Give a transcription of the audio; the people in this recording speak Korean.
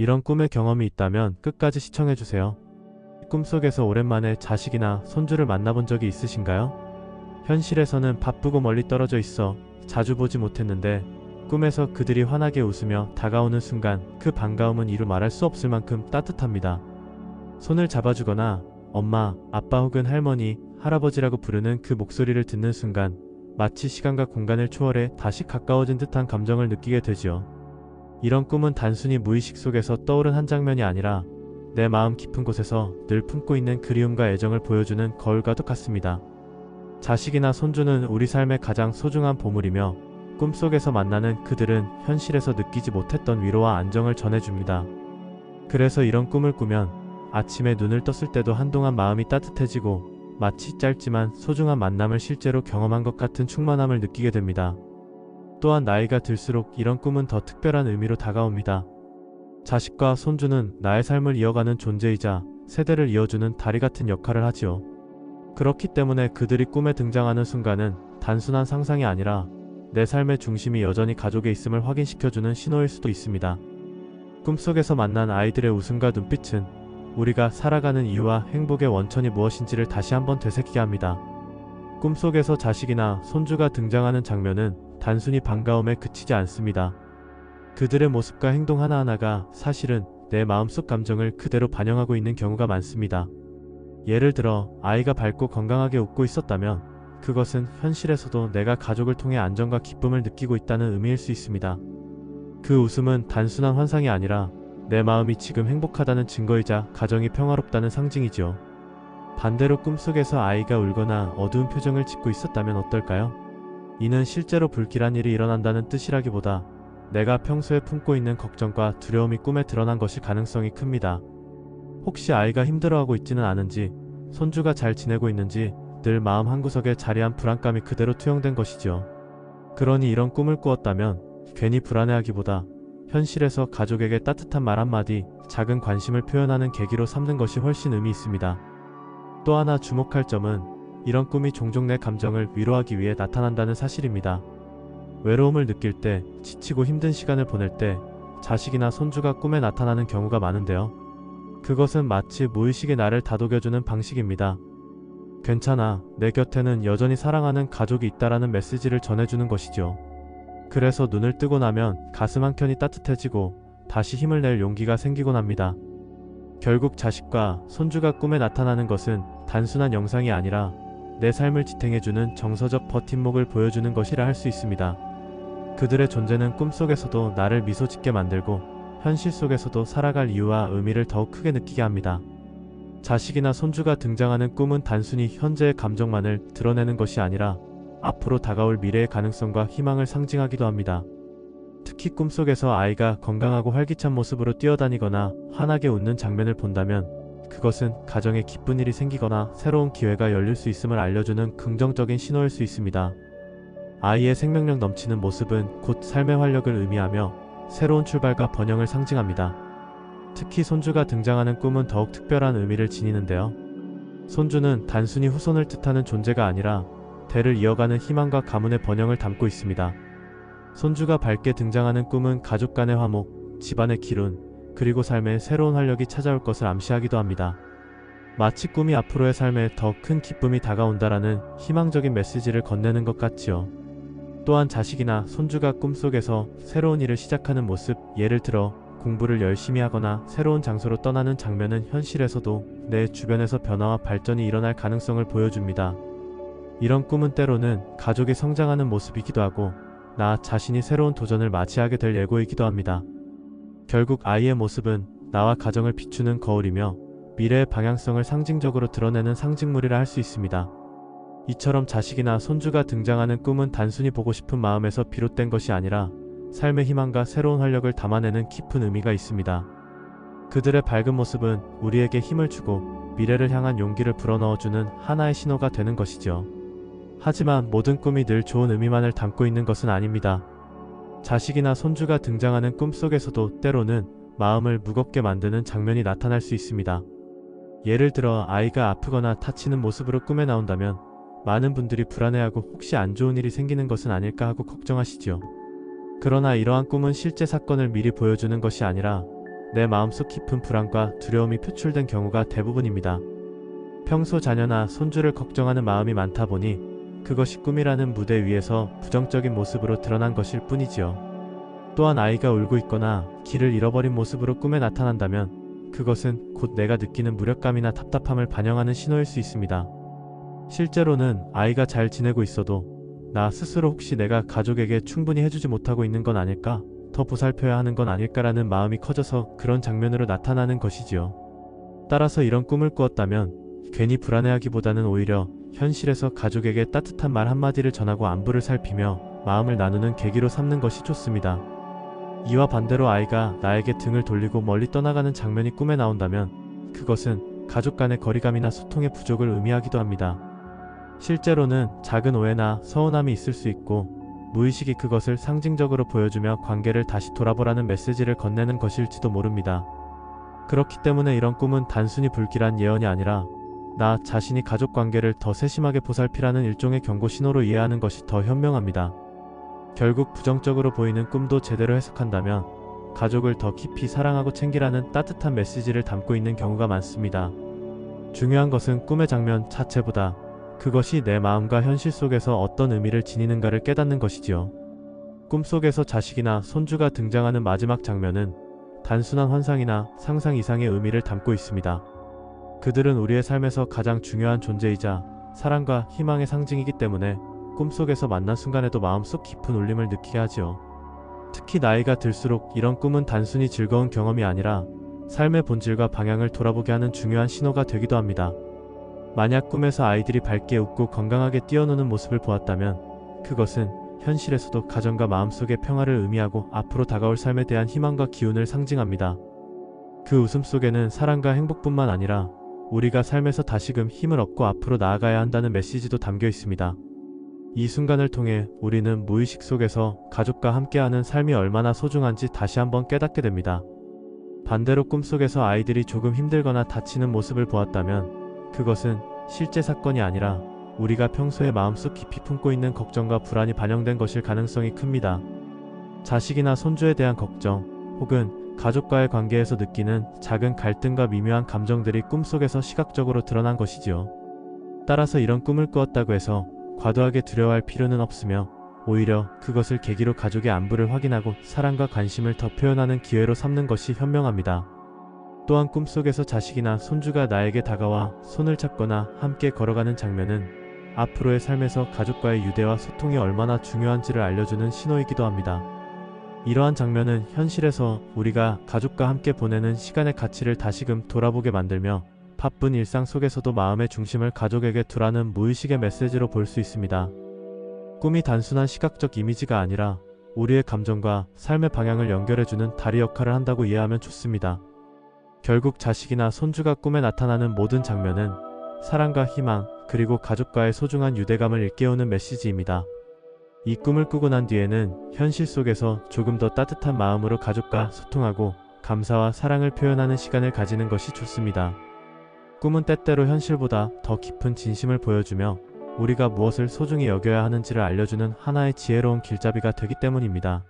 이런 꿈의 경험이 있다면 끝까지 시청해주세요. 꿈속에서 오랜만에 자식이나 손주를 만나본 적이 있으신가요? 현실에서는 바쁘고 멀리 떨어져 있어 자주 보지 못했는데 꿈에서 그들이 환하게 웃으며 다가오는 순간 그 반가움은 이루 말할 수 없을 만큼 따뜻합니다. 손을 잡아주거나 엄마, 아빠 혹은 할머니, 할아버지라고 부르는 그 목소리를 듣는 순간 마치 시간과 공간을 초월해 다시 가까워진 듯한 감정을 느끼게 되지요. 이런 꿈은 단순히 무의식 속에서 떠오른 한 장면이 아니라 내 마음 깊은 곳에서 늘 품고 있는 그리움과 애정을 보여주는 거울과도 같습니다. 자식이나 손주는 우리 삶의 가장 소중한 보물이며 꿈속에서 만나는 그들은 현실에서 느끼지 못했던 위로와 안정을 전해줍니다. 그래서 이런 꿈을 꾸면 아침에 눈을 떴을 때도 한동안 마음이 따뜻해지고 마치 짧지만 소중한 만남을 실제로 경험한 것 같은 충만함을 느끼게 됩니다. 또한 나이가 들수록 이런 꿈은 더 특별한 의미로 다가옵니다. 자식과 손주는 나의 삶을 이어가는 존재이자 세대를 이어주는 다리 같은 역할을 하지요. 그렇기 때문에 그들이 꿈에 등장하는 순간은 단순한 상상이 아니라 내 삶의 중심이 여전히 가족에 있음을 확인시켜주는 신호일 수도 있습니다. 꿈속에서 만난 아이들의 웃음과 눈빛은 우리가 살아가는 이유와 행복의 원천이 무엇인지를 다시 한번 되새기게 합니다. 꿈속에서 자식이나 손주가 등장하는 장면은 단순히 반가움에 그치지 않습니다. 그들의 모습과 행동 하나하나가 사실은 내 마음속 감정을 그대로 반영하고 있는 경우가 많습니다. 예를 들어 아이가 밝고 건강하게 웃고 있었다면 그것은 현실에서도 내가 가족을 통해 안정과 기쁨을 느끼고 있다는 의미일 수 있습니다. 그 웃음은 단순한 환상이 아니라 내 마음이 지금 행복하다는 증거이자 가정이 평화롭다는 상징이지요. 반대로 꿈속에서 아이가 울거나 어두운 표정을 짓고 있었다면 어떨까요? 이는 실제로 불길한 일이 일어난다는 뜻이라기보다 내가 평소에 품고 있는 걱정과 두려움이 꿈에 드러난 것일 가능성이 큽니다. 혹시 아이가 힘들어하고 있지는 않은지, 손주가 잘 지내고 있는지 늘 마음 한구석에 자리한 불안감이 그대로 투영된 것이죠. 그러니 이런 꿈을 꾸었다면 괜히 불안해하기보다 현실에서 가족에게 따뜻한 말 한마디, 작은 관심을 표현하는 계기로 삼는 것이 훨씬 의미 있습니다. 또 하나 주목할 점은 이런 꿈이 종종 내 감정을 위로하기 위해 나타난다는 사실입니다. 외로움을 느낄 때, 지치고 힘든 시간을 보낼 때 자식이나 손주가 꿈에 나타나는 경우가 많은데요. 그것은 마치 무의식의 나를 다독여주는 방식입니다. 괜찮아, 내 곁에는 여전히 사랑하는 가족이 있다라는 메시지를 전해주는 것이죠. 그래서 눈을 뜨고 나면 가슴 한켠이 따뜻해지고 다시 힘을 낼 용기가 생기곤 합니다. 결국 자식과 손주가 꿈에 나타나는 것은 단순한 영상이 아니라 내 삶을 지탱해주는 정서적 버팀목을 보여주는 것이라 할 수 있습니다. 그들의 존재는 꿈속에서도 나를 미소 짓게 만들고 현실 속에서도 살아갈 이유와 의미를 더욱 크게 느끼게 합니다. 자식이나 손주가 등장하는 꿈은 단순히 현재의 감정만을 드러내는 것이 아니라 앞으로 다가올 미래의 가능성과 희망을 상징하기도 합니다. 특히 꿈속에서 아이가 건강하고 활기찬 모습으로 뛰어다니거나 환하게 웃는 장면을 본다면 그것은 가정에 기쁜 일이 생기거나 새로운 기회가 열릴 수 있음을 알려주는 긍정적인 신호일 수 있습니다. 아이의 생명력 넘치는 모습은 곧 삶의 활력을 의미하며 새로운 출발과 번영을 상징합니다. 특히 손주가 등장하는 꿈은 더욱 특별한 의미를 지니는데요. 손주는 단순히 후손을 뜻하는 존재가 아니라 대를 이어가는 희망과 가문의 번영을 담고 있습니다. 손주가 밝게 등장하는 꿈은 가족 간의 화목, 집안의 기룬, 그리고 삶에 새로운 활력이 찾아올 것을 암시하기도 합니다. 마치 꿈이 앞으로의 삶에 더 큰 기쁨이 다가온다라는 희망적인 메시지를 건네는 것 같지요. 또한 자식이나 손주가 꿈속에서 새로운 일을 시작하는 모습, 예를 들어 공부를 열심히 하거나 새로운 장소로 떠나는 장면은 현실에서도 내 주변에서 변화와 발전이 일어날 가능성을 보여줍니다. 이런 꿈은 때로는 가족이 성장하는 모습이기도 하고 나 자신이 새로운 도전을 맞이하게 될 예고이기도 합니다. 결국 아이의 모습은 나와 가정을 비추는 거울이며 미래의 방향성을 상징적으로 드러내는 상징물이라 할 수 있습니다. 이처럼 자식이나 손주가 등장하는 꿈은 단순히 보고 싶은 마음에서 비롯된 것이 아니라 삶의 희망과 새로운 활력을 담아내는 깊은 의미가 있습니다. 그들의 밝은 모습은 우리에게 힘을 주고 미래를 향한 용기를 불어넣어주는 하나의 신호가 되는 것이죠. 하지만 모든 꿈이 늘 좋은 의미만을 담고 있는 것은 아닙니다. 자식이나 손주가 등장하는 꿈 속에서도 때로는 마음을 무겁게 만드는 장면이 나타날 수 있습니다. 예를 들어 아이가 아프거나 다치는 모습으로 꿈에 나온다면 많은 분들이 불안해하고 혹시 안 좋은 일이 생기는 것은 아닐까 하고 걱정하시지요. 그러나 이러한 꿈은 실제 사건을 미리 보여주는 것이 아니라 내 마음속 깊은 불안과 두려움이 표출된 경우가 대부분입니다. 평소 자녀나 손주를 걱정하는 마음이 많다 보니 그것이 꿈이라는 무대 위에서 부정적인 모습으로 드러난 것일 뿐이지요. 또한 아이가 울고 있거나 길을 잃어버린 모습으로 꿈에 나타난다면 그것은 곧 내가 느끼는 무력감이나 답답함을 반영하는 신호일 수 있습니다. 실제로는 아이가 잘 지내고 있어도 나 스스로 혹시 내가 가족에게 충분히 해주지 못하고 있는 건 아닐까? 더 보살펴야 하는 건 아닐까라는 마음이 커져서 그런 장면으로 나타나는 것이지요. 따라서 이런 꿈을 꾸었다면 괜히 불안해하기보다는 오히려 현실에서 가족에게 따뜻한 말 한마디를 전하고 안부를 살피며 마음을 나누는 계기로 삼는 것이 좋습니다. 이와 반대로 아이가 나에게 등을 돌리고 멀리 떠나가는 장면이 꿈에 나온다면 그것은 가족 간의 거리감이나 소통의 부족을 의미하기도 합니다. 실제로는 작은 오해나 서운함이 있을 수 있고 무의식이 그것을 상징적으로 보여주며 관계를 다시 돌아보라는 메시지를 건네는 것일지도 모릅니다. 그렇기 때문에 이런 꿈은 단순히 불길한 예언이 아니라 나 자신이 가족 관계를 더 세심하게 보살피라는 일종의 경고 신호로 이해하는 것이 더 현명합니다. 결국 부정적으로 보이는 꿈도 제대로 해석한다면 가족을 더 깊이 사랑하고 챙기라는 따뜻한 메시지를 담고 있는 경우가 많습니다. 중요한 것은 꿈의 장면 자체보다 그것이 내 마음과 현실 속에서 어떤 의미를 지니는가를 깨닫는 것이지요. 꿈속에서 자식이나 손주가 등장하는 마지막 장면은 단순한 환상이나 상상 이상의 의미를 담고 있습니다. 그들은 우리의 삶에서 가장 중요한 존재이자 사랑과 희망의 상징이기 때문에 꿈속에서 만난 순간에도 마음속 깊은 울림을 느끼게 하지요. 특히 나이가 들수록 이런 꿈은 단순히 즐거운 경험이 아니라 삶의 본질과 방향을 돌아보게 하는 중요한 신호가 되기도 합니다. 만약 꿈에서 아이들이 밝게 웃고 건강하게 뛰어노는 모습을 보았다면 그것은 현실에서도 가정과 마음속의 평화를 의미하고 앞으로 다가올 삶에 대한 희망과 기운을 상징합니다. 그 웃음 속에는 사랑과 행복뿐만 아니라 우리가 삶에서 다시금 힘을 얻고 앞으로 나아가야 한다는 메시지도 담겨 있습니다. 이 순간을 통해 우리는 무의식 속에서 가족과 함께하는 삶이 얼마나 소중한지 다시 한번 깨닫게 됩니다. 반대로 꿈속에서 아이들이 조금 힘들거나 다치는 모습을 보았다면 그것은 실제 사건이 아니라 우리가 평소에 마음속 깊이 품고 있는 걱정과 불안이 반영된 것일 가능성이 큽니다. 자식이나 손주에 대한 걱정 혹은 가족과의 관계에서 느끼는 작은 갈등과 미묘한 감정들이 꿈속에서 시각적으로 드러난 것이지요. 따라서 이런 꿈을 꾸었다고 해서 과도하게 두려워할 필요는 없으며 오히려 그것을 계기로 가족의 안부를 확인하고 사랑과 관심을 더 표현하는 기회로 삼는 것이 현명합니다. 또한 꿈속에서 자식이나 손주가 나에게 다가와 손을 잡거나 함께 걸어가는 장면은 앞으로의 삶에서 가족과의 유대와 소통이 얼마나 중요한지를 알려주는 신호이기도 합니다. 이러한 장면은 현실에서 우리가 가족과 함께 보내는 시간의 가치를 다시금 돌아보게 만들며 바쁜 일상 속에서도 마음의 중심을 가족에게 두라는 무의식의 메시지로 볼 수 있습니다. 꿈이 단순한 시각적 이미지가 아니라 우리의 감정과 삶의 방향을 연결해주는 다리 역할을 한다고 이해하면 좋습니다. 결국 자식이나 손주가 꿈에 나타나는 모든 장면은 사랑과 희망, 그리고 가족과의 소중한 유대감을 일깨우는 메시지입니다. 이 꿈을 꾸고 난 뒤에는 현실 속에서 조금 더 따뜻한 마음으로 가족과 소통하고 감사와 사랑을 표현하는 시간을 가지는 것이 좋습니다. 꿈은 때때로 현실보다 더 깊은 진심을 보여주며 우리가 무엇을 소중히 여겨야 하는지를 알려주는 하나의 지혜로운 길잡이가 되기 때문입니다.